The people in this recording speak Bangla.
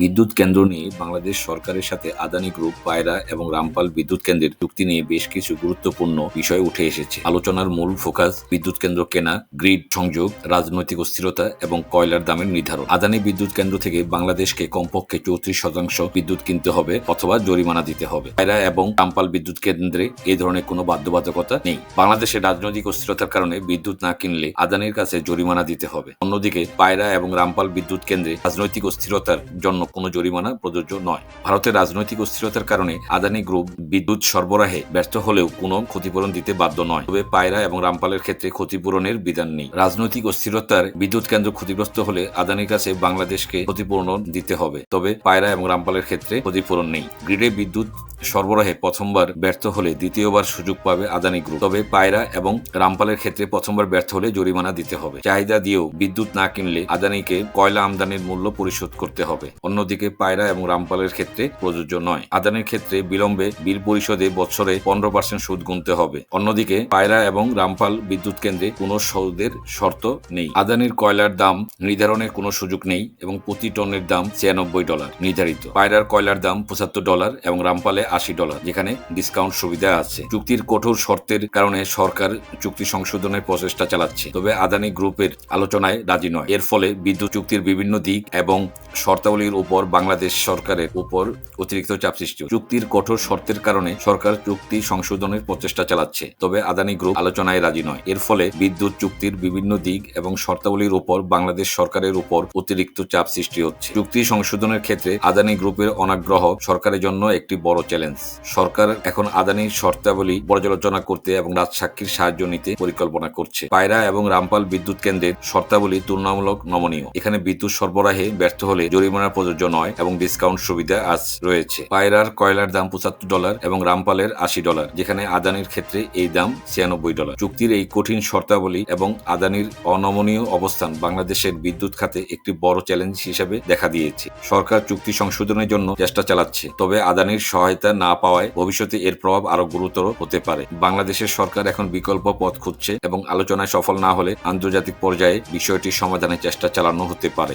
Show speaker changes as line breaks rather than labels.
বিদ্যুৎ কেন্দ্র নিয়ে বাংলাদেশ সরকারের সাথে আদানি গ্রুপ, পায়রা এবং রামপাল বিদ্যুৎ কেন্দ্রের চুক্তি নিয়ে বেশ কিছু গুরুত্বপূর্ণ বিষয় উঠে এসেছে। আলোচনার মূল ফোকাস বিদ্যুৎ কেন্দ্র কেনা, গ্রিড সংযোগ, রাজনৈতিক অস্থিরতা এবং কয়লার দামের নির্ধারণ। আদানি বিদ্যুৎ কেন্দ্র থেকে বাংলাদেশকে কমপক্ষে চৌত্রিশ শতাংশ বিদ্যুৎ কিনতে হবে অথবা জরিমানা দিতে হবে। পায়রা এবং রামপাল বিদ্যুৎ কেন্দ্রে এই ধরনের কোনো বাধ্যবাধকতা নেই। বাংলাদেশের রাজনৈতিক অস্থিরতার কারণে বিদ্যুৎ না কিনলে আদানির কাছে জরিমানা দিতে হবে। অন্যদিকে পায়রা এবং রামপাল বিদ্যুৎ কেন্দ্রে রাজনৈতিক অস্থিরতার জন্য কোনো জরিমানা প্রযোজ্য নয়। ভারতের রাজনৈতিক অস্থিরতার কারণে আদানি গ্রুপ বিদ্যুৎ সরবরাহে ব্যর্থ হলেও কোনো ক্ষতিপূরণ দিতে বাধ্য নয়। তবে পায়রা এবং রামপালের ক্ষেত্রে ক্ষতিপূরণের বিধান নেই। রাজনৈতিক অস্থিরতার বিদ্যুৎ কেন্দ্র ক্ষতিগ্রস্ত হলে আদানির কাছে বাংলাদেশকে ক্ষতিপূরণ দিতে হবে। তবে পায়রা এবং রামপালের ক্ষেত্রে ক্ষতিপূরণ নেই। গ্রিডে বিদ্যুৎ সরবরাহে প্রথমবার ব্যর্থ হলে দ্বিতীয়বার সুযোগ পাবে আদানি গ্রুপ। তবে পায়রা এবং রামপালের ক্ষেত্রে প্রথমবার ব্যর্থ হলে জরিমানা দিতে হবে। চাহিদা দিয়েও বিদ্যুৎ না কিনলে আদানিকে কয়লা আমদানির মূল্য পরিশোধ করতে হবে। অন্যদিকে পায়রা এবং রামপালের ক্ষেত্রে প্রযোজ্য নয়। আদানির ক্ষেত্রে বিলম্বে বিল পরিশোধে বছরে পনেরো পার্সেন্ট সুদ গুনতে হবে। অন্যদিকে পায়রা এবং রামপাল বিদ্যুৎ কেন্দ্রে কোনো সুদের শর্ত নেই। আদানির কয়লার দাম নির্ধারণের কোনো সুযোগ নেই এবং প্রতি টনের দাম ছিয়ানব্বই ডলার নির্ধারিত। পায়রার কয়লার দাম পঁচাত্তর ডলার এবং রামপালে আশি ডলার, যেখানে ডিসকাউন্ট সুবিধা আছে। চুক্তির কঠোর শর্তের কারণে সরকার চুক্তি সংশোধনের প্রচেষ্টা চালাচ্ছে। তবে আদানি গ্রুপের আলোচনায় রাজি নয়। এর ফলে বিদ্যুৎ চুক্তির বিভিন্ন দিক এবং শর্তাবলীর উপর বাংলাদেশ সরকারের উপর অতিরিক্ত চাপ সৃষ্টি। চুক্তির কঠোর শর্তের কারণে সরকার চুক্তি সংশোধনের প্রচেষ্টা চালাচ্ছে। তবে আদানি গ্রুপ আলোচনায় রাজি নয়। এর ফলে বিদ্যুৎ চুক্তির বিভিন্ন দিক এবং শর্তাবলীর উপর বাংলাদেশ সরকারের উপর অতিরিক্ত চাপ সৃষ্টি হচ্ছে। চুক্তি সংশোধনের ক্ষেত্রে আদানি গ্রুপের অনাগ্রহ সরকারের জন্য একটি বড় চ্যালেঞ্জ। সরকার এখন আদানির শর্তাবলী পর্যালোচনা করতে এবং রাজসাক্ষীর সাহায্য নিতে পরিকল্পনা করছে। পায়রা এবং রামপাল বিদ্যুৎ কেন্দ্রের শর্তাবলী তুলনামূলক নমনীয়। এখানে বিদ্যুৎ সরবরাহে ব্যর্থ হলে জরিমানা প্রযোজ্য নয় এবং ডিসকাউন্ট সুবিধা আজ রয়েছে। পায়রার কয়লার দাম পঁচাত্তর ডলার এবং রামপালের আশি ডলার, যেখানে আদানির ক্ষেত্রে এই দাম ছিয়ানব্বই ডলার। চুক্তির এই কঠিন শর্তাবলী এবং আদানির অনমনীয় অবস্থান বাংলাদেশের বিদ্যুৎ খাতে একটি বড় চ্যালেঞ্জ হিসেবে দেখা দিয়েছে। সরকার চুক্তি সংশোধনের জন্য চেষ্টা চালাচ্ছে, তবে আদানির সহায়তা না পাওয়ায় ভবিষ্যতে এর প্রভাব আরও গুরুতর হতে পারে। বাংলাদেশের সরকার এখন বিকল্প পথ খুঁজছে এবং আলোচনায় সফল না হলে আন্তর্জাতিক পর্যায়ে বিষয়টির সমাধানের চেষ্টা চালানো হতে পারে।